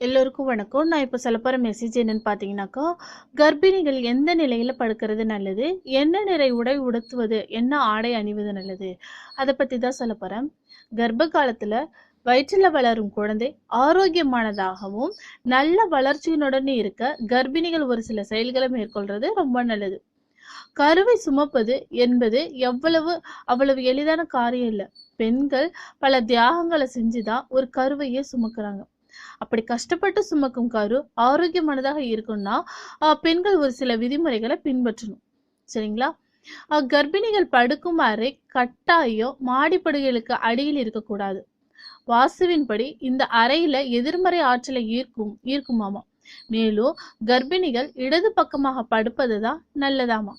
எல்லோருக்கும் வணக்கம். நான் இப்போ சொல்ல போகிற மெசேஜ் என்னன்னு பார்த்தீங்கன்னாக்கா கர்ப்பிணிகள் எந்த நிலையில் படுக்கிறது நல்லது? என்ன நிறை உடை உடுத்துவது? என்ன ஆடை அணிவது நல்லது? அதை பற்றி தான் சொல்ல போகிறேன் கர்ப்ப காலத்தில் வயிற்றில் வளரும் குழந்தை ஆரோக்கியமானதாகவும் நல்ல வளர்ச்சியினுடன் இருக்க கர்ப்பிணிகள் ஒரு சில செயல்களை மேற்கொள்வது ரொம்ப நல்லது. கருவை சுமப்பது என்பது எவ்வளவு அவ்வளவு எளிதான காரியம் இல்லை. பெண்கள் பல தியாகங்களை செஞ்சுதான் ஒரு கருவையே சுமக்கிறாங்க. அப்படி கஷ்டப்பட்டு சுமக்கும் கரு ஆரோக்கியமானதாக இருக்கும்னா பெண்கள் ஒரு சில விதிமுறைகளை பின்பற்றணும். சரிங்களா? கர்ப்பிணிகள் படுக்கும் அறை கட்டாயம் மாடிப்படுகைகளுக்கு அடியில் இருக்கக்கூடாது. வாசுவின்படி இந்த அறையில எதிர்மறை ஆற்றலை ஈர்க்கும் ஈர்க்குமாமா. மேலும் கர்ப்பிணிகள் இடது பக்கமாக படுப்பது தான் நல்லதாமா.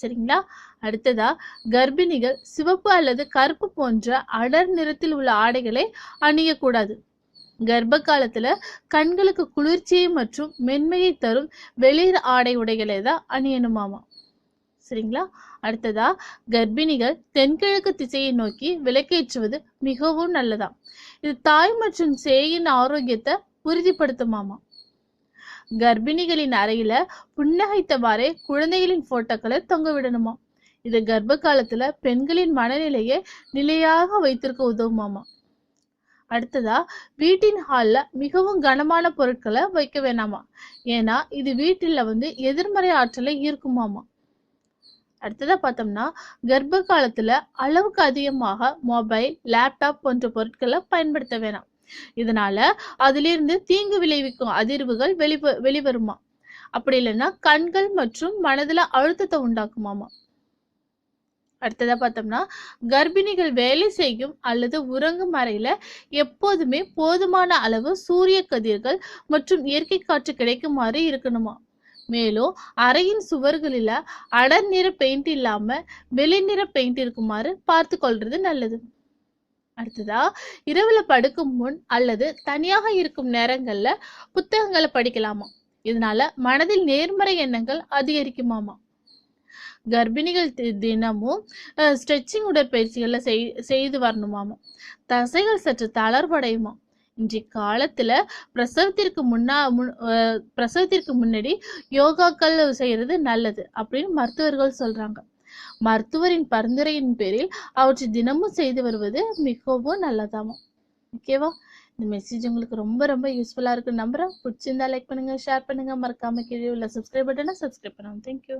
சரிங்களா? அடுத்ததா கர்ப்பிணிகள் சிவப்பு அல்லது கருப்பு போன்ற அடர் நிறத்தில் உள்ள ஆடைகளை அணியக்கூடாது. கர்ப்ப காலத்துல கண்களுக்கு குளிர்ச்சியை மற்றும் மென்மையை தரும் வெளிர் ஆடை உடைகளை தான் அணியணுமாமா சரிங்களா? அடுத்ததா கர்ப்பிணிகள் தென்கிழக்கு திசையை நோக்கி விளக்கேற்றுவது மிகவும் நல்லதாம். இது தாய் மற்றும் சேயின் ஆரோக்கியத்தை உறுதிப்படுத்துமாமா கர்ப்பிணிகளின் அறையில புன்னகைத்தவாறே குழந்தைகளின் போட்டோக்களை தொங்க விடணுமா இது கர்ப்ப காலத்துல பெண்களின் மனநிலையை நிலையாக வைத்திருக்க உதவுமாமா அடுத்ததா வீட்டின் ஹால்ல மிகவும் கனமான பொருட்களை வைக்க வேணாமா? ஏன்னா இது வீட்டில் வந்து எதிர்மறை ஆற்றலை ஈர்க்குமாமா? அடுத்ததா பார்த்தோம்னா கர்ப்ப காலத்துல அளவுக்கு அதிகமாக மொபைல் லேப்டாப் போன்ற பொருட்களை பயன்படுத்த வேணாம். இதனால அதிலிருந்து தீங்கு விளைவிக்கும் அதிர்வுகள் வெளி வெளிவருமா? அப்படி இல்லைன்னா கண்கள் மற்றும் மனதுல அழுத்தத்தை உண்டாக்குமாமா? அடுத்ததா பார்த்தோம்னா கர்ப்பிணிகள் வேலை செய்யும் அல்லது உறங்கும் அறையில எப்போதுமே போதுமான அளவு சூரிய கதிர்கள் மற்றும் இயற்கை காற்று கிடைக்குமாறு இருக்கணுமா? மேலும் அறையின் சுவர்களில் அடர் நிற பெயிண்ட் இல்லாம வெளிநிற பெயிண்ட் இருக்குமாறு பார்த்து கொள்றது நல்லது. அடுத்ததா இரவுல படுக்கும் முன் அல்லது தனியாக இருக்கும் நேரங்கள்ல புத்தகங்களை படிக்கலாமா? இதனால மனதில் நேர்மறை எண்ணங்கள் அதிகரிக்குமாமா? கர்ப்பிணிகள் தினமும் ஸ்ட்ரெச்சிங் உடற்பயிற்சிகளை செய் செய்து வரணுமாமா தசைகள் சற்று தளர்வடையுமா இன்றைய காலத்துல பிரசவத்திற்கு முன்னா முன்- பிரசவத்திற்கு முன்னாடி யோகாக்கள் செய்யறது நல்லது அப்படின்னு மருத்துவர்கள் சொல்றாங்க. மருத்துவரின் பரிந்துரையின் பேரில் அவற்றை தினமும் செய்து வருவது மிகவும் நல்லதாமா ஓகேவா இந்த மெசேஜ் உங்களுக்கு ரொம்ப ரொம்ப யூஸ்ஃபுல்லா இருக்கு நம்புறேன். பிடிச்சிருந்தா லைக் பண்ணுங்க ஷேர் பண்ணுங்க. மறக்காம கீழே உள்ள சப்ஸ்கிரைப் பட்டனை சப்ஸ்கிரைப் பண்ணுவோம் தேங்க்யூ